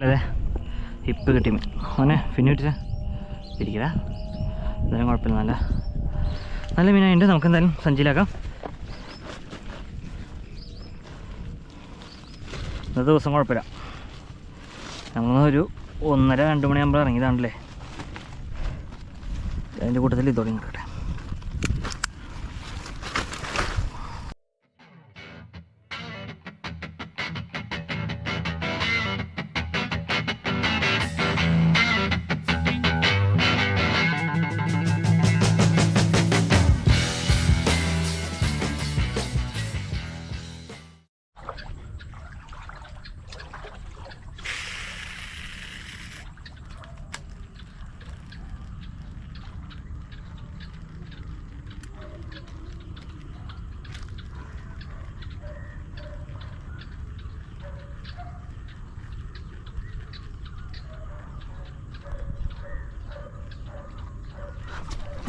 അതെ ഹിപ്പ് കിട്ടി. മോനെ പിന്നെ വിട്ടിട്ട് ഇരിക്കടാ. എന്തായാലും കുഴപ്പമില്ല. നല്ല നല്ല മീനായുണ്ട് നമുക്ക് എന്തായാലും സഞ്ചിയിലാക്കാം. ഇന്നത്തെ ദിവസം കുഴപ്പമില്ല. ഒരു ഒന്നര രണ്ട് മണിയാകുമ്പോൾ ഇറങ്ങിയതാണല്ലേ. അതിന്റെ കൂട്ടത്തിൽ ഇതോടെ ഇങ്ങോട്ടെ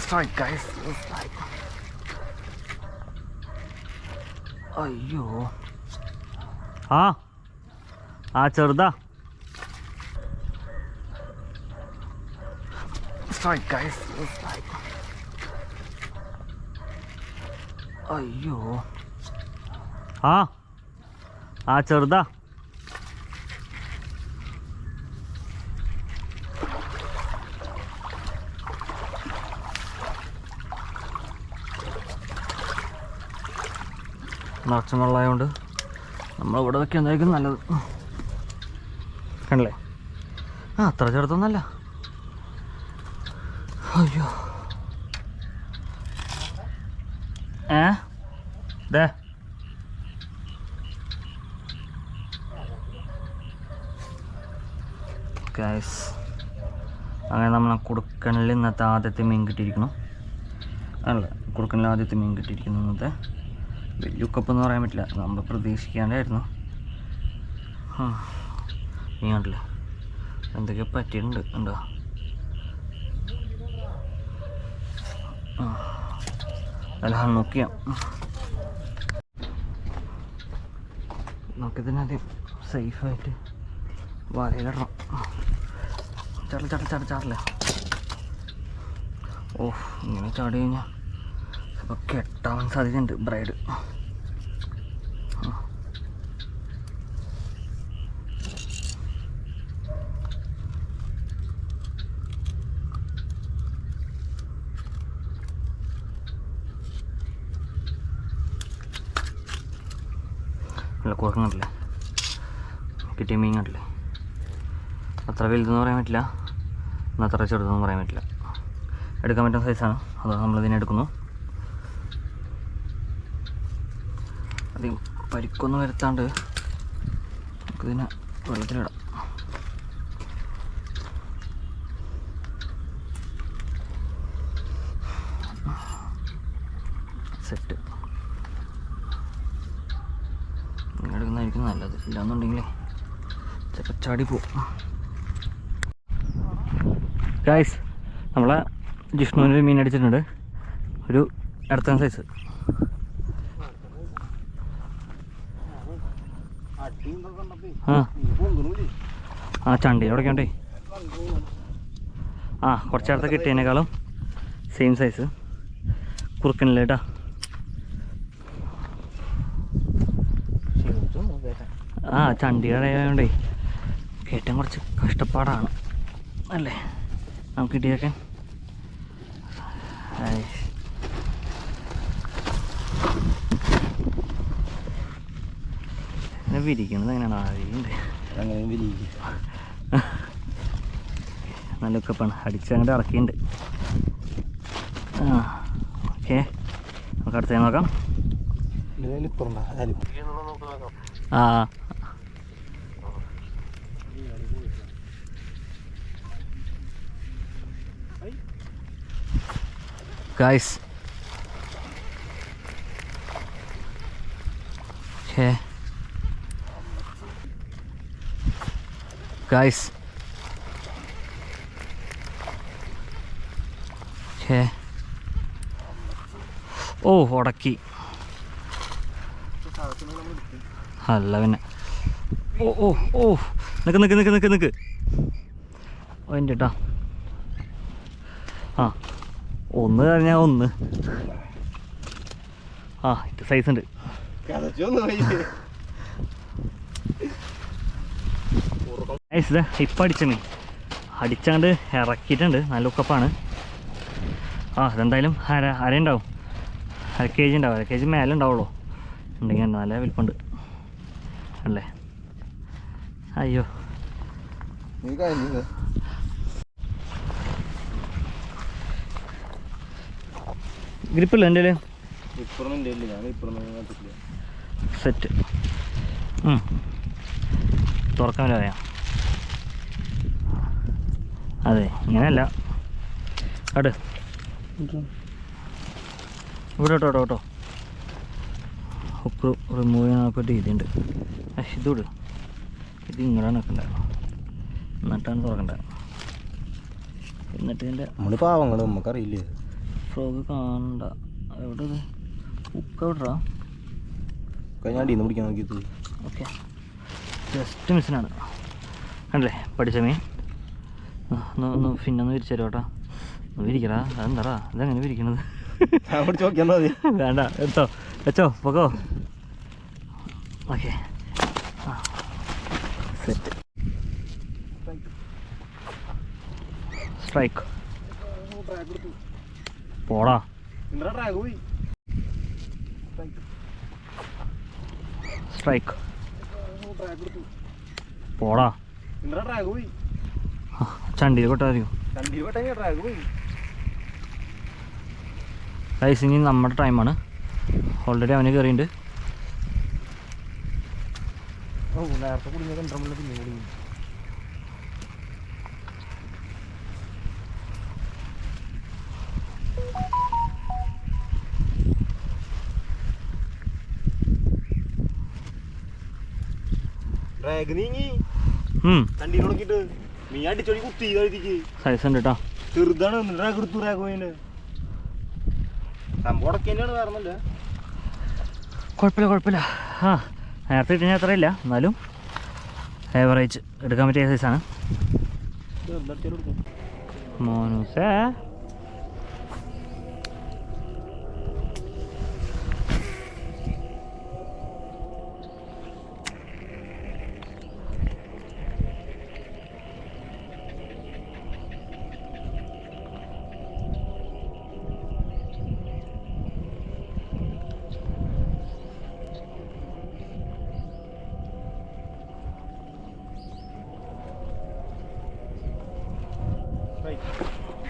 strike guys strike അയ്യോ ആ ആ ചെറുതാ strike guys strike അയ്യോ ആ ആ ചെറുതാ നിറച്ച വെള്ളമായതുകൊണ്ട് നമ്മളിവിടെ വെക്കുന്നതായിരിക്കും നല്ലത്. കണ്ടല്ലേ? ആ അത്ര ചെറുതൊന്നല്ല. അയ്യോ. ഏ? ദേ. അങ്ങനെ നമ്മൾ കുടുക്കനിൽ ഇന്നത്തെ ആദ്യത്തെ മീൻ കിട്ടിയിരിക്കണം അല്ല കുടുക്കനിൽ ആദ്യത്തെ മീൻ കിട്ടിയിരിക്കുന്നു ഇന്നത്തെ വലിയ ഉക്കപ്പെന്ന് പറയാൻ പറ്റില്ല. നമ്മൾ പ്രതീക്ഷിക്കാണ്ടായിരുന്നു. നീ കണ്ടില്ലേ. എന്തൊക്കെ പറ്റിയിട്ടുണ്ട്. ഉണ്ടോ അല്ല നോക്കിയാം. നമുക്കിതിനാദ്യം സേഫായിട്ട് വലയിലിടണം. ചാടല ചാടല ചാടല ചാടല. ഓ ഇങ്ങനെ ചാടി കഴിഞ്ഞാൽ അപ്പോൾ കെട്ടാൻ സാധ്യതയുണ്ട്. ബ്രൈഡ്. അല്ല കിട്ടിയ മീൻ കണ്ടില്ലേ? അത്ര വലുതെന്ന് പറയാൻ പറ്റില്ല. എന്നാൽ അത്ര ചെറുതെന്ന് പറയാൻ പറ്റില്ല. എടുക്കാൻ പറ്റുന്ന സൈസാണ് അതാണ് നമ്മളിതിനെ എടുക്കുന്നു. പരിക്കൊന്നും വരുത്താണ്ട് നമുക്കിതിനെ വെള്ളത്തിലിടാം. സെറ്റ്. എടുക്കുന്നതായിരിക്കും നല്ലത്. ഇല്ലാന്നുണ്ടെങ്കിൽ ചിലപ്പോൾ ചാടി പോവും. ഗായ്സ് നമ്മളെ ജിഷ്ണുവിന് മീൻ അടിച്ചിട്ടുണ്ട് ഒരു ഇടത്തൻ സൈസ് ആ. ചണ്ടി. എവിടെയൊക്കെ ഉണ്ടേ. ആ കുറച്ചടുത്ത് കിട്ടിയതിനേക്കാളും സെയിം സൈസ് കുറുക്കനില്ല കേട്ടാ ആ ചണ്ടിയുടെ ആയതുകൊണ്ടേ കയറ്റം കുറച്ച് കഷ്ടപ്പാടാണ്. അല്ലേ? നമുക്ക് കിട്ടിയേക്കാൻ. ഇത് വിരിക്കുന്നത് എങ്ങനെയാണ് ആവിയുണ്ട് അങ്ങനെ വിരിക്കും. നല്ല ഉക്കപ്പാണ് അടിച്ച് അങ്ങോട്ട് ഇറക്കിയിട്ടുണ്ട്. ആ ഓക്കെ. നമുക്ക് അടുത്ത നോക്കാം. ആ ഗായ്സ് Okay. Guys. Okay. ഓ ഉടക്കി അല്ല പിന്നെ ഓ ഓ ഓ. നിക്ക് നിക്ക് നിക്ക് നിക്ക് നിക്ക്. ഓ എന്റെ കേട്ടാ ആ. ഒന്ന് കഴിഞ്ഞാൽ ഒന്ന്. ആ ഇത് സൈസ് ഉണ്ട്. ഇതാ ഇപ്പം അടിച്ച മീൻ. അടിച്ചാണ്ട് ഇറക്കിയിട്ടുണ്ട്. നല്ല ഉക്കപ്പാണ് ആ അതെന്തായാലും അര അര ഉണ്ടാവും. അര കെ ജി ഉണ്ടാവും. അര കെ ജി മേലെ ഉണ്ടാവുള്ളൂ. ഉണ്ടെങ്കിൽ നല്ല വലിപ്പുണ്ട്. അല്ലേ? അയ്യോ. ഗ്രിപ്പില്ല എന്റെ സെറ്റ്. തുറക്കാൻ പറയാം അതെ ഇങ്ങനെയല്ല. അട് ഇവിടെ കേട്ടോ കേട്ടോ കേട്ടോ ഉപ്പ് റിമൂവ് ചെയ്യാനൊക്കെ രീതിയുണ്ട്. പക്ഷെ ഇതോട് ഇത് ഇങ്ങനെ നിൽക്കണ്ട എന്നിട്ടാണ് തുറക്കണ്ട? എന്നിട്ട് ഇതിന്റെ നമ്മൾ പാവങ്ങൾ നമുക്കറിയില്ലേ. ഫ്രോഗ് കാണണ്ട. എവിടെ ഇത്? ഹുക്ക് എവിടെടാ അടിയിൽ നിന്ന് പിടിക്കാൻ നോക്കിയത്. ഓക്കെ ജസ്റ്റ് മിസ്സിനാണ് കണ്ടല്ലേ? പഠിച്ച മീൻ. ഒന്ന് പിന്നെ ഒന്ന് വിരിച്ചു തരാം കേട്ടോ വിരിക്കടാ അതെന്താടാ? ഇതെങ്ങനെ വിരിക്കണത്? അവിടെ നോക്കിയാൽ മതി. വേണ്ട എടുത്തോ. വെച്ചോ പൊക്കോ. ഓക്കെ. സെറ്റ് സ്ട്രൈക്ക് പോടാ. സ്ട്രൈക്ക് പോടാ. ഇന്ദ്രാ ട്രാഗ് പോയി. ചണ്ടിയിൽ കൊട്ടായിരിക്കും ഗൈസ് ഇനി നമ്മുടെ ടൈമാണ് ഓൾറെഡി അവന് കയറിയിട്ടുണ്ട് ഡ്രാഗ് നീങ്ങി കണ്ടീനെ നോക്കിട്ട് നീ അടിച്ചോടി കുത്തി കഴുതിക്ക് സൈസ് ഉണ്ട് കേട്ടോ ചെറുതാണ് എടുത്തു സംഭവം കുഴപ്പമില്ല കുഴപ്പമില്ല. ആ നേരത്തെ ഇട്ടിന് അത്ര ഇല്ല. എന്നാലും ഏവറേജ് എടുക്കാൻ പറ്റിയ സൈസാണ് മോനൂസേ.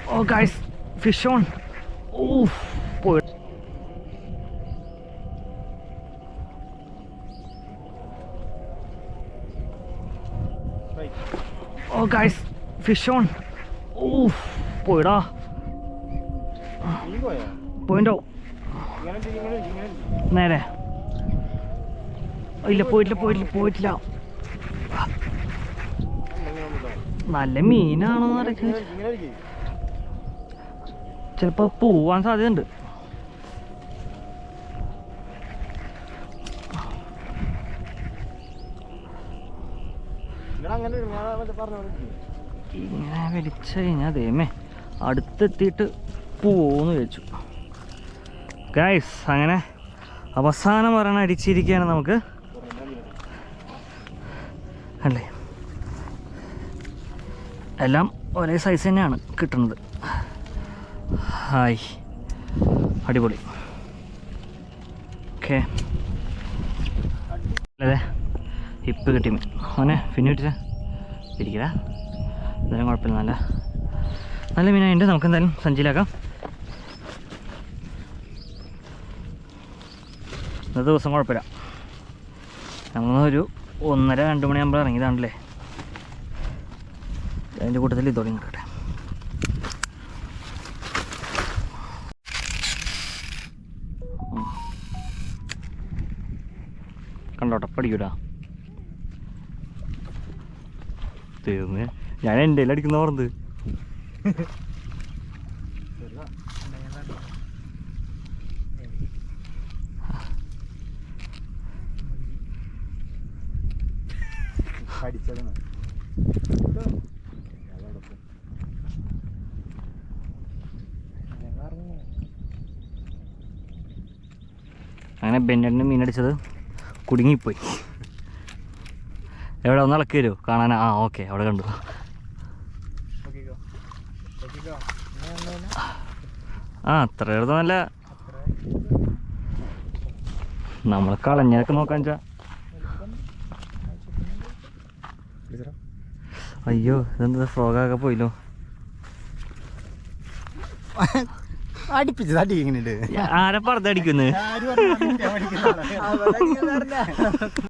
ഓ ഗൈസ് ഫിഷ് ഓൺ ഓ പോയി ഓ ഗൈസ് ഫിഷ് ഓൺ ഓ പോയിടാ നീ പോയാ പോയിണ്ടോ ഇങ്ങനെ ഉണ്ട്, ഇങ്ങനെ ഉണ്ട്, ഇങ്ങനെ ഉണ്ട്. നേരെ ഇല്ല പോയിട്ടില്ല പോയിട്ടില്ല പോയിട്ടില്ല. നല്ല മീനാണോ എന്നറിയില്ല ഇങ്ങനെ ഇരിക്ക്, ഇങ്ങനെ ഇരിക്ക്. ചിലപ്പോൾ പോവാൻ സാധ്യതയുണ്ട്. ഇങ്ങനെ അങ്ങനെ കഴിഞ്ഞാ അതേമേ വലിച്ചു കഴിഞ്ഞാൽ അടുത്തെത്തിയിട്ട് പോന്ന് ചോദിച്ചു ഗൈസ് അങ്ങനെ അവസാനം പറയണ അടിച്ചിരിക്കുകയാണ് നമുക്ക്. അല്ലേ? എല്ലാം ഒരേ സൈസ് തന്നെയാണ് കിട്ടുന്നത് ഹായ്. അടിപൊളി. ഓക്കെ. അല്ലേ? ഇപ്പ് കിട്ടി അവനെ പിന്നെ കിട്ടിച്ച ഇരിക്കില്ല എന്തായാലും കുഴപ്പമില്ല നല്ല നല്ല മീനായിട്ട് നമുക്ക് എന്തായാലും സഞ്ചിയിലാക്കാം. ഇന്നത്തെ ദിവസം കുഴപ്പമില്ല. നമ്മളൊരു ഒന്നര രണ്ട് മണിയാകുമ്പോൾ ഇറങ്ങിയതാണല്ലേ? അതിന്റെ കൂട്ടത്തിൽ ഇതോടെ കിട്ടട്ടെ കണ്ടോട്ടെ പഠിക്കൂടാ തീർന്ന്. ഞാൻ എന്റെ അടിക്കുന്ന പറഞ്ഞത്. കടിച്ചതാണ് അങ്ങനെ ബെന്നടിന് മീനടിച്ചത്. കുടുങ്ങിപ്പോയി. എവിടെ? ഒന്ന് ഇളക്കി വരുമോ കാണാൻ ആ ഓക്കെ. അവിടെ കണ്ടു. ആ അത്ര നല്ല നമ്മൾ കളഞ്ഞൊക്കെ നോക്കാൻ വെച്ചാ അയ്യോ ഇതെന്താ? ഫ്രോഗൊക്കെ പോയില്ലോ. അടിപ്പിച്ചത് തടി ഇങ്ങനെ ആരെ പറഞ്ഞടിക്കുന്നു ആര് പറഞ്ഞു